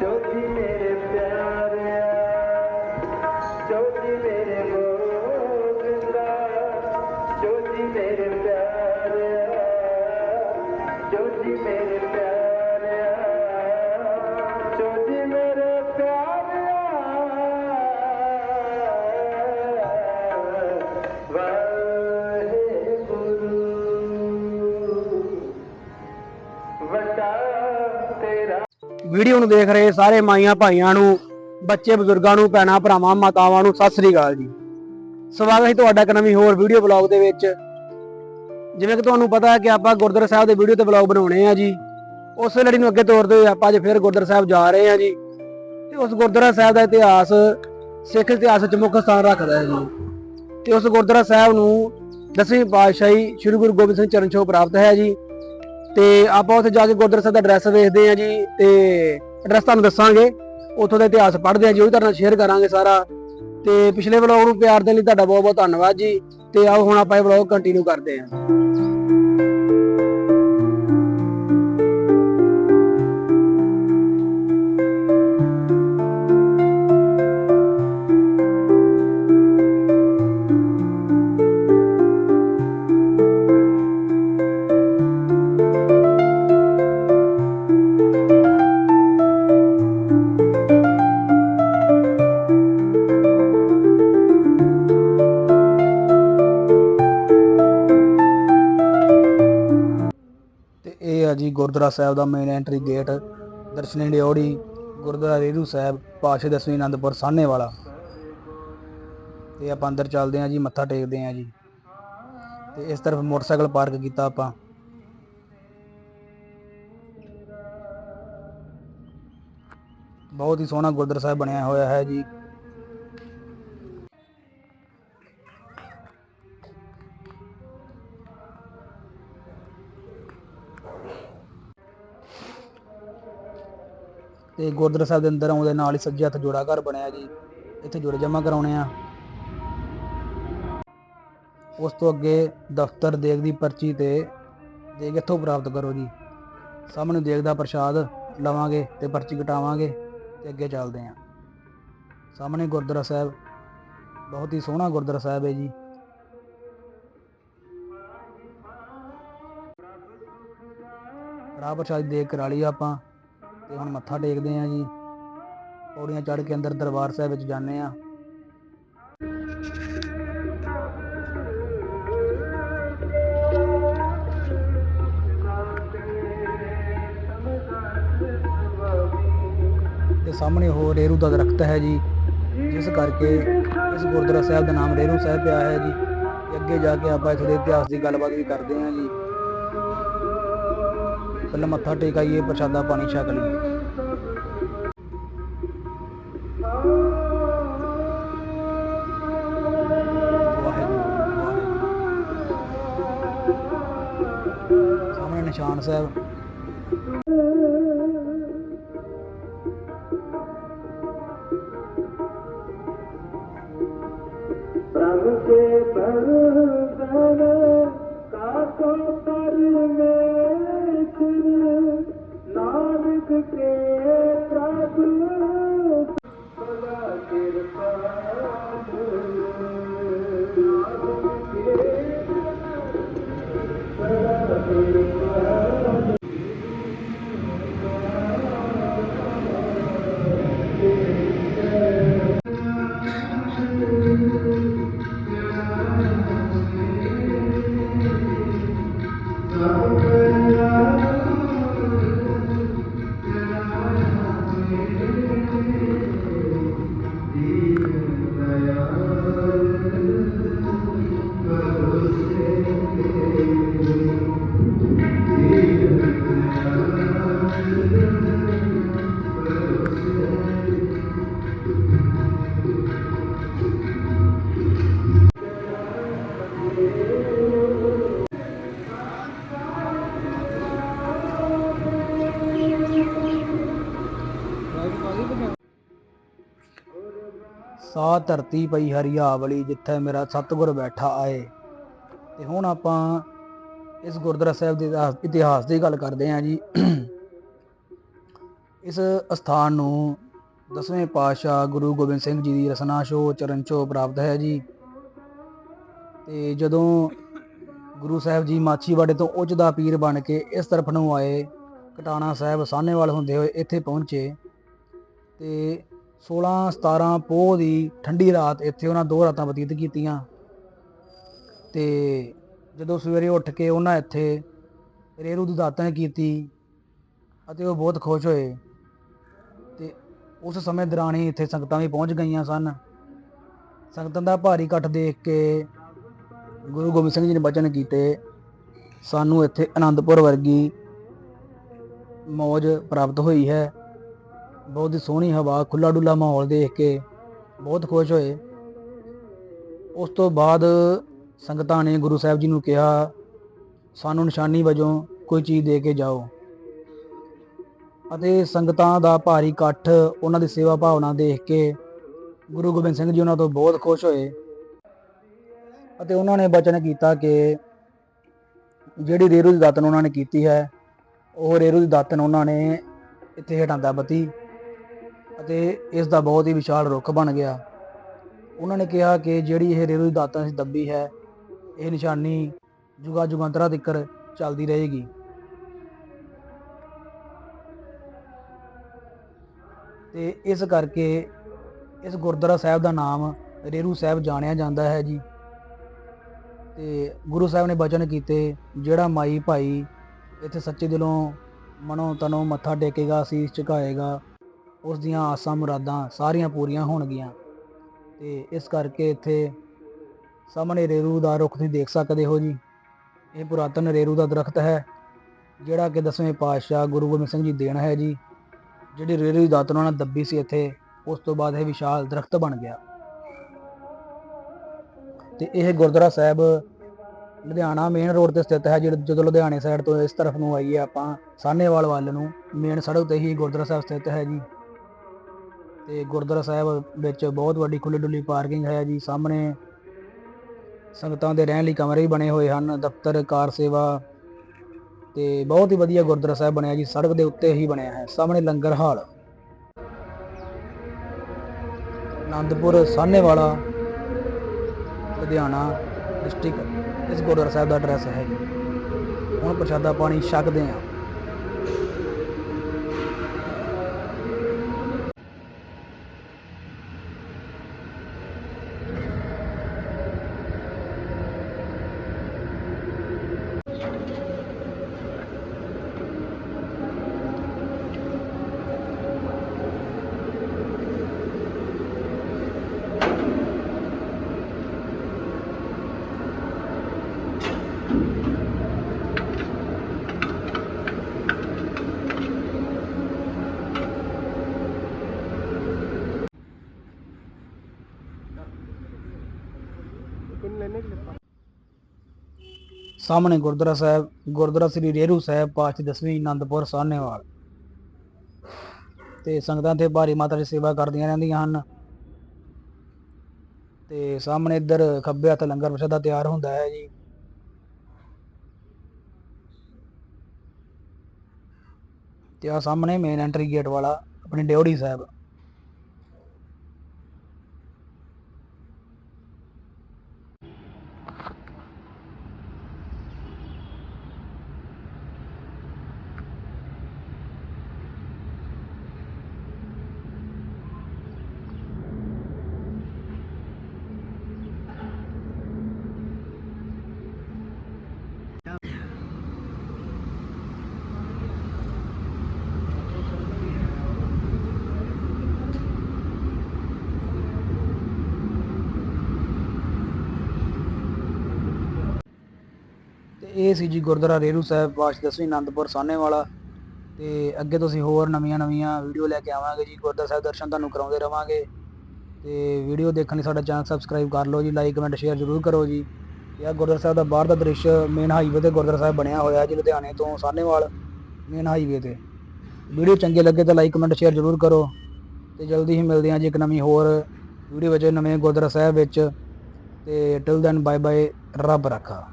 ਜੋਤੀ ਮੇਰੇ ਵੀਡੀਓ ਨੂੰ ਦੇਖ ਰਹੇ ਸਾਰੇ ਮਾਈਆਂ ਭਾਈਆਂ ਨੂੰ, ਬੱਚੇ ਬਜ਼ੁਰਗਾਂ ਨੂੰ, ਭੈਣਾਂ ਭਰਾਵਾਂ, ਮਾਤਾਵਾਂ ਨੂੰ ਸਤਿ ਸ੍ਰੀ ਅਕਾਲ ਜੀ। ਸਵਾਗਤ ਹੈ ਤੁਹਾਡਾ ਇੱਕ ਨਵੀਂ ਹੋਰ ਵੀਡੀਓ ਬਲੌਗ ਦੇ ਵਿੱਚ। ਜਿਵੇਂ ਕਿ ਤੁਹਾਨੂੰ ਪਤਾ ਹੈ ਕਿ ਆਪਾਂ ਗੁਰਦੁਆਰਾ ਸਾਹਿਬ ਦੇ ਵੀਡੀਓ ਤੇ ਬਲੌਗ ਬਣਾਉਣੇ ਆ ਜੀ। ਉਸ ਲੜੀ ਨੂੰ ਅੱਗੇ ਤੋਰਦੇ ਹੋਏ ਆਪਾਂ ਅੱਜ ਫਿਰ ਗੁਰਦੁਆਰਾ ਸਾਹਿਬ ਜਾ ਰਹੇ ਆ ਜੀ। ਤੇ ਉਸ ਗੁਰਦੁਆਰਾ ਸਾਹਿਬ ਦਾ ਇਤਿਹਾਸ, ਸਿੱਖ ਇਤਿਹਾਸ ਵਿੱਚ ਮੁੱਖ ਸਥਾਨ ਰੱਖਦਾ ਹੈ ਜੀ। ਤੇ ਉਸ ਗੁਰਦੁਆਰਾ ਸਾਹਿਬ ਨੂੰ ਦਸਵੀਂ ਪਾਤਸ਼ਾਹੀ ਸ੍ਰੀ ਗੁਰੂ ਗੋਬਿੰਦ ਸਿੰਘ ਚਰਨ ਛੋਹ ਪ੍ਰਾਪਤ ਹੈ ਜੀ। ਤੇ ਆਪਾਂ ਉੱਥੇ ਜਾ ਕੇ ਗੁਰਦੁਆਰਾ ਸਾਹਿਬ ਦਾ ਐਡਰੈਸ ਵੇਖਦੇ ਆ ਜੀ, ਤੇ ਐਡਰੈਸ ਤੁਹਾਨੂੰ ਦੱਸਾਂਗੇ। ਉੱਥੋਂ ਦਾ ਇਤਿਹਾਸ ਪੜ੍ਹਦੇ ਆ ਜੀ, ਉਹ ਵੀ ਤੁਹਾਡੇ ਨਾਲ ਸ਼ੇਅਰ ਕਰਾਂਗੇ ਸਾਰਾ। ਤੇ ਪਿਛਲੇ ਵਲੌਗ ਨੂੰ ਪਿਆਰ ਦੇਣ ਲਈ ਤੁਹਾਡਾ ਬਹੁਤ ਬਹੁਤ ਧੰਨਵਾਦ ਜੀ। ਤੇ ਆਓ ਹੁਣ ਆਪਾਂ ਇਹ ਵਲੌਗ ਕੰਟੀਨਿਊ ਕਰਦੇ ਹਾਂ। ਗੁਰਦੁਆਰਾ ਸਾਹਿਬ ਦਾ ਮੇਨ ਐਂਟਰੀ ਗੇਟ ਦਰਸ਼ਨੀ ਡਿਓੜੀ, ਗੁਰਦੁਆਰਾ ਰੇਰੂ ਸਾਹਿਬ ਪਾਸ਼ਾ ਦਸਵੀਂ ਆਨੰਦਪੁਰ ਸਾਹਨੇ ਵਾਲਾ। ਤੇ ਆਪਾਂ ਅੰਦਰ ਚੱਲਦੇ ਆ ਜੀ, ਮੱਥਾ ਟੇਕਦੇ ਆ ਜੀ। ਤੇ ਇਸ ਤਰਫ ਮੋਟਰਸਾਈਕਲ ਪਾਰਕ ਕੀਤਾ ਆਪਾਂ। ਬਹੁਤ ਹੀ ਸੋਹਣਾ ਗੁਰਦੁਆਰਾ ਸਾਹਿਬ ਬਣਿਆ ਹੋਇਆ ਹੈ ਜੀ। ਤੇ ਗੁਰਦੁਆਰਾ ਸਾਹਿਬ ਦੇ ਅੰਦਰ ਆਉਂਦੇ ਨਾਲ ਹੀ ਸੱਜੇ ਹੱਥ ਜੋੜਾ ਘਰ ਬਣਿਆ ਜੀ। ਇੱਥੇ ਜੋੜੇ ਜਮ੍ਹਾਂ ਕਰਾਉਣੇ ਆ। ਉਸ ਤੋਂ ਅੱਗੇ ਦਫ਼ਤਰ ਦੇਗ ਦੀ ਪਰਚੀ ਤੇ ਦੇਗ ਇੱਥੋਂ ਪ੍ਰਾਪਤ ਕਰੋ ਜੀ। ਸਾਹਮਣੇ ਦੇਗ ਦਾ ਪ੍ਰਸ਼ਾਦ ਲਵਾਂਗੇ ਤੇ ਪਰਚੀ ਕਟਾਵਾਂਗੇ ਤੇ ਅੱਗੇ ਚੱਲਦੇ ਆਂ। ਸਾਹਮਣੇ ਗੁਰਦੁਆਰਾ ਸਾਹਿਬ, ਬਹੁਤ ਹੀ ਸੋਹਣਾ ਗੁਰਦੁਆਰਾ ਸਾਹਿਬ ਹੈ ਜੀ। ਰਾਹ ਪ੍ਰਸ਼ਾਦ ਦੀ ਦੇਗ ਕਰਾ ਲਈ ਆਪਾਂ। ਤੇ ਹੁਣ ਮੱਥਾ ਟੇਕਦੇ ਆਂ ਜੀ। ਪੌੜੀਆਂ ਚੜ੍ਹ ਕੇ ਅੰਦਰ ਦਰਬਾਰ ਸਾਹਿਬ ਵਿੱਚ ਜਾਂਦੇ ਆਂ। ਤੇ ਸਾਹਮਣੇ ਹੋਰ ਰੇਰੂ ਦਾ ਦਰਖਤ ਹੈ ਜੀ, ਜਿਸ ਕਰਕੇ ਇਸ ਗੁਰਦੁਆਰਾ ਸਾਹਿਬ ਦਾ ਨਾਮ ਰੇਰੂ ਸਾਹਿਬ ਪਿਆ ਹੈ ਜੀ। ਅੱਗੇ ਜਾ ਕੇ ਆਪਾਂ ਇਸ ਦੇ ਇਤਿਹਾਸ ਦੀ ਗੱਲਬਾਤ ਵੀ ਕਰਦੇ ਹਾਂ ਜੀ। ਪਹਿਲਾਂ ਮੱਥਾ ਟੇਕਾਈਏ ਪ੍ਰਸ਼ਾਦਾ ਪਾਣੀ ਛਕ ਲਈਏ। ਸਾਹਮਣੇ ਨਿਸ਼ਾਨ ਸਾਹਿਬ। ਨਾਨਕ ਕੇ ਸਾ ਧਰਤੀ ਪਈ ਹਰਿਆਵਲੀ ਜਿੱਥੇ ਮੇਰਾ ਸਤਿਗੁਰ ਬੈਠਾ ਆਏ। ਤੇ ਹੁਣ ਆਪਾਂ ਇਸ ਗੁਰਦੁਆਰਾ ਸਾਹਿਬ ਦੇ ਇਤਿਹਾਸ- ਇਤਿਹਾਸ ਦੀ ਗੱਲ ਕਰਦੇ ਹਾਂ ਜੀ। ਇਸ ਸਥਾਨ ਨੂੰ ਦਸਵੇਂ ਪਾਤਸ਼ਾਹ ਗੁਰੂ ਗੋਬਿੰਦ ਸਿੰਘ ਜੀ ਦੀ ਰਸਨਾ ਸ਼ੋ ਚਰਨ ਛੋ ਪ੍ਰਾਪਤ ਹੈ ਜੀ। ਤੇ ਜਦੋਂ ਗੁਰੂ ਸਾਹਿਬ ਜੀ ਮਾਛੀਵਾੜੇ ਤੋਂ ਉੱਚ ਦਾ ਪੀਰ ਬਣ ਕੇ ਇਸ ਤਰਫ ਨੂੰ ਆਏ, ਕਟਾਣਾ ਸਾਹਿਬ ਸਾਹਨੇਵਾਲ ਹੁੰਦੇ ਹੋਏ ਇੱਥੇ ਪਹੁੰਚੇ। ਤੇ 16 17 ਪੋਹ ਦੀ ਠੰਡੀ ਰਾਤ ਇੱਥੇ ਉਹਨਾਂ ਦੋ ਰਾਤਾਂ ਬਤੀਤ ਕੀਤੀਆਂ। ਤੇ ਜਦੋਂ ਸਵੇਰੇ ਉੱਠ ਕੇ ਉਹਨਾਂ ਇੱਥੇ ਰੇਰੂ ਦੀ ਦਾਤਨ ਕੀਤੀ ਅਤੇ ਉਹ ਬਹੁਤ ਖੁਸ਼ ਹੋਏ। ਤੇ ਉਸ ਸਮੇਂ ਦੌਰਾਨ ਹੀ ਇੱਥੇ ਸੰਗਤਾਂ ਵੀ ਪਹੁੰਚ ਗਈਆਂ ਸਨ। ਸੰਗਤਾਂ ਦਾ ਭਾਰੀ ਇਕੱਠ ਦੇਖ ਕੇ ਗੁਰੂ ਗੋਬਿੰਦ ਸਿੰਘ ਜੀ ਨੇ ਬਚਨ ਕੀਤੇ, ਸਾਨੂੰ ਇੱਥੇ ਆਨੰਦਪੁਰ ਵਰਗੀ ਮੌਜ ਪ੍ਰਾਪਤ ਹੋਈ ਹੈ। ਬਹੁਤ ਹੀ ਸੋਹਣੀ ਹਵਾ ਖੁੱਲਾ ਡੁੱਲਾ ਮਾਹੌਲ ਦੇਖ ਕੇ ਬਹੁਤ ਖੁਸ਼ ਹੋਏ। ਉਸ ਤੋਂ ਬਾਅਦ ਸੰਗਤਾਂ ਨੇ ਗੁਰੂ ਸਾਹਿਬ ਜੀ ਨੂੰ ਕਿਹਾ, ਸਾਨੂੰ ਨਿਸ਼ਾਨੀ ਵਜੋਂ ਕੋਈ ਚੀਜ਼ ਦੇ ਕੇ ਜਾਓ। ਅਤੇ ਸੰਗਤਾਂ ਦਾ ਭਾਰੀ ਇਕੱਠ ਉਹਨਾਂ ਦੀ ਸੇਵਾ ਭਾਵਨਾ ਦੇਖ ਕੇ ਗੁਰੂ ਗੋਬਿੰਦ ਸਿੰਘ ਜੀ ਉਹਨਾਂ ਤੋਂ ਬਹੁਤ ਖੁਸ਼ ਹੋਏ। ਅਤੇ ਉਹਨਾਂ ਨੇ ਬਚਨ ਕੀਤਾ ਕਿ ਜਿਹੜੀ ਰੇਰੂ ਦੀ ਦਾਤਨ ਉਹਨਾਂ ਨੇ ਕੀਤੀ ਹੈ, ਉਹ ਰੇਰੂ ਦੀ ਦਾਤਨ ਉਹਨਾਂ ਨੇ ਇੱਥੇ ਹਟਾਂਦਾ ਬਤੀ। ਅਤੇ ਇਸ ਦਾ ਬਹੁਤ ਹੀ ਵਿਸ਼ਾਲ ਰੁੱਖ ਬਣ ਗਿਆ। ਉਹਨਾਂ ਨੇ ਕਿਹਾ ਕਿ ਜਿਹੜੀ ਇਹ ਰੇਰੂ ਦੀ ਦਾਤਾਂ ਸੀ ਦੱਬੀ ਹੈ, ਇਹ ਨਿਸ਼ਾਨੀ ਜੁਗਾ ਜੁਗਾਂਤਰਾ ਤੱਕ ਚੱਲਦੀ ਰਹੇਗੀ। ਤੇ ਇਸ ਕਰਕੇ ਇਸ ਗੁਰਦੁਆਰਾ ਸਾਹਿਬ ਦਾ ਨਾਮ ਰੇਰੂ ਸਾਹਿਬ ਜਾਣਿਆ ਜਾਂਦਾ ਹੈ ਜੀ। ਤੇ ਗੁਰੂ ਸਾਹਿਬ ਨੇ ਬਚਨ ਕੀਤੇ, ਜਿਹੜਾ ਮਾਈ ਭਾਈ ਇੱਥੇ ਸੱਚੇ ਦਿਲੋਂ ਮਨੋਂ ਤਨੋਂ ਮੱਥਾ ਟੇਕੇਗਾ, ਸੀਸ ਝੁਕਾਏਗਾ ਉਸ ਦੀਆਂ ਆਸਾਂ ਮੁਰਾਦਾਂ ਸਾਰੀਆਂ ਪੂਰੀਆਂ ਹੋਣਗੀਆਂ। ਤੇ ਇਸ ਕਰਕੇ ਇੱਥੇ ਸਾਹਮਣੇ ਰੇਰੂ ਦਾ ਰੁੱਖ ਤੁਸੀਂ ਦੇਖ ਸਕਦੇ ਹੋ ਜੀ। ਇਹ ਪੁਰਾਤਨ ਰੇਰੂ ਦਾ ਦਰਖਤ ਹੈ, ਜਿਹੜਾ ਕਿ ਦਸਵੇਂ ਪਾਤਸ਼ਾਹ ਗੁਰੂ ਗੋਬਿੰਦ ਸਿੰਘ ਜੀ ਦੇਣ ਹੈ ਜੀ। ਜਿਹੜੀ ਰੇਰੂ ਦੀ ਦਾਤਨ ਉਹਨਾਂ ਨੇ ਦੱਬੀ ਸੀ ਇੱਥੇ, ਉਸ ਤੋਂ ਬਾਅਦ ਇਹ ਵਿਸ਼ਾਲ ਦਰਖਤ ਬਣ ਗਿਆ। ਤੇ ਇਹ ਗੁਰਦੁਆਰਾ ਸਾਹਿਬ ਲੁਧਿਆਣਾ ਮੇਨ ਰੋਡ ਤੇ ਸਥਿਤ ਹੈ ਜਦੋਂ ਲੁਧਿਆਣੇ ਸਾਈਡ ਤੋਂ ਇਸ ਤਰਫ ਨੂੰ ਆਈਏ ਆਪਾਂ, ਸਾਹਨੇਵਾਲ ਵੱਲ ਨੂੰ ਮੇਨ ਸੜਕ ਤੇ ਹੀ ਗੁਰਦੁਆਰਾ ਸਾਹਿਬ ਸਥਿਤ ਹੈ ਜੀ। ਤੇ ਗੁਰਦੁਆਰਾ ਸਾਹਿਬ ਵਿੱਚ ਬਹੁਤ ਵੱਡੀ ਖੁੱਲੀ ਡੁੱਲੀ ਪਾਰਕਿੰਗ ਹੈ ਜੀ। ਸਾਹਮਣੇ ਸੰਗਤਾਂ ਦੇ ਰਹਿਣ ਲਈ ਕਮਰੇ ਵੀ ਬਣੇ ਹੋਏ ਹਨ, ਦਫ਼ਤਰ, ਕਾਰ ਸੇਵਾ ਤੇ ਬਹੁਤ ਹੀ ਵਧੀਆ ਗੁਰਦੁਆਰਾ ਸਾਹਿਬ ਬਣਿਆ ਜੀ। ਸੜਕ ਦੇ ਉੱਤੇ ਹੀ ਬਣਿਆ ਹੈ। ਸਾਹਮਣੇ ਲੰਗਰ ਹਾਲ। ਆਨੰਦਪੁਰ ਸਾਹਨੇਵਾਲਾ, ਲੁਧਿਆਣਾ ਡਿਸਟ੍ਰਿਕਟ। ਇਸ ਗੁਰਦੁਆਰਾ ਸਾਹਿਬ ਦਾ ਐਡਰੈਸ ਹੈ ਜੀ। ਹੁਣ ਪ੍ਰਸ਼ਾਦਾ ਪਾਣੀ ਛਕਦੇ ਹਾਂ ਸਾਹਮਣੇ ਗੁਰਦੁਆਰਾ ਸਾਹਿਬ, ਗੁਰਦੁਆਰਾ ਸ੍ਰੀ ਰੇਰੂ ਸਾਹਿਬ, ਪਾਤਸ਼ਾਹ ਦਸਵੀਂ ਆਨੰਦਪੁਰ ਸਾਹਨੇਵਾਲ। ਤੇ ਸੰਗਤਾਂ ਤੇ ਭਾਰੀ ਮਾਤਰਾ ਦੀ ਸੇਵਾ ਕਰਦੀਆਂ ਰਹਿੰਦੀਆਂ ਹਨ। ਤੇ ਸਾਹਮਣੇ ਇੱਧਰ ਖੱਬੇ ਹੱਥ ਲੰਗਰ ਪ੍ਰਸ਼ਾਦਾ ਤਿਆਰ ਹੁੰਦਾ ਹੈ ਜੀ। ਤੇ ਆ ਸਾਹਮਣੇ ਮੇਨ ਐਂਟਰੀ ਗੇਟ ਵਾਲਾ, ਆਪਣੀ ਡਿਓੜੀ ਸਾਹਿਬ। ਇਹ ਸੀ ਜੀ ਗੁਰਦੁਆਰਾ ਰੇਰੂ ਸਾਹਿਬ ਪਾਸ਼ ਦਸਵੀਂ ਆਨੰਦਪੁਰ ਸਾਹਨੇਵਾਲਾ। ਤੇ ਅੱਗੇ ਤੁਸੀਂ ਹੋਰ ਨਵੀਆਂ ਨਵੀਆਂ ਵੀਡੀਓ ਲੈ ਕੇ ਆਵਾਂਗੇ ਜੀ, ਗੁਰਦੁਆਰਾ ਸਾਹਿਬ ਦਰਸ਼ਨ ਤੁਹਾਨੂੰ ਕਰਾਉਂਦੇ ਰਵਾਂਗੇ। ਤੇ ਵੀਡੀਓ ਦੇਖਣ ਲਈ ਸਾਡਾ ਚੈਨਲ ਸਬਸਕ੍ਰਾਈਬ ਕਰ ਲਓ ਜੀ, ਲਾਈਕ, ਕਮੈਂਟ, ਸ਼ੇਅਰ ਜ਼ਰੂਰ ਕਰੋ ਜੀ। ਇਹ ਗੁਰਦੁਆਰਾ ਸਾਹਿਬ ਦਾ ਬਾਹਰ ਦਾ ਦ੍ਰਿਸ਼, ਮੇਨ ਹਾਈਵੇ ਤੇ ਗੁਰਦੁਆਰਾ ਸਾਹਿਬ ਬਣਿਆ ਹੋਇਆ ਜੀ, ਲੁਧਿਆਣੇ ਤੋਂ ਸਾਹਨੇਵਾਲ, ਮੇਨ ਹਾਈਵੇ ਤੇ। ਵੀਡੀਓ ਚੰਗੇ ਲੱਗੇ ਤਾਂ ਲਾਈਕ, ਕਮੈਂਟ, ਸ਼ੇਅਰ ਜ਼ਰੂਰ ਕਰੋ। ਤੇ ਜਲਦੀ ਹੀ ਮਿਲਦੇ ਹਾਂ ਜੀ ਇੱਕ ਨਵੀਂ ਹੋਰ ਵੀਡੀਓ ਵਿੱਚ ਨਵੇਂ ਗੁਰਦੁਆਰਾ ਸਾਹਿਬ ਵਿੱਚ। ਤੇ ਟਿਲ ਦੈਨ ਬਾਏ ਬਾਏ ਰੱਬ ਰੱਖਾ।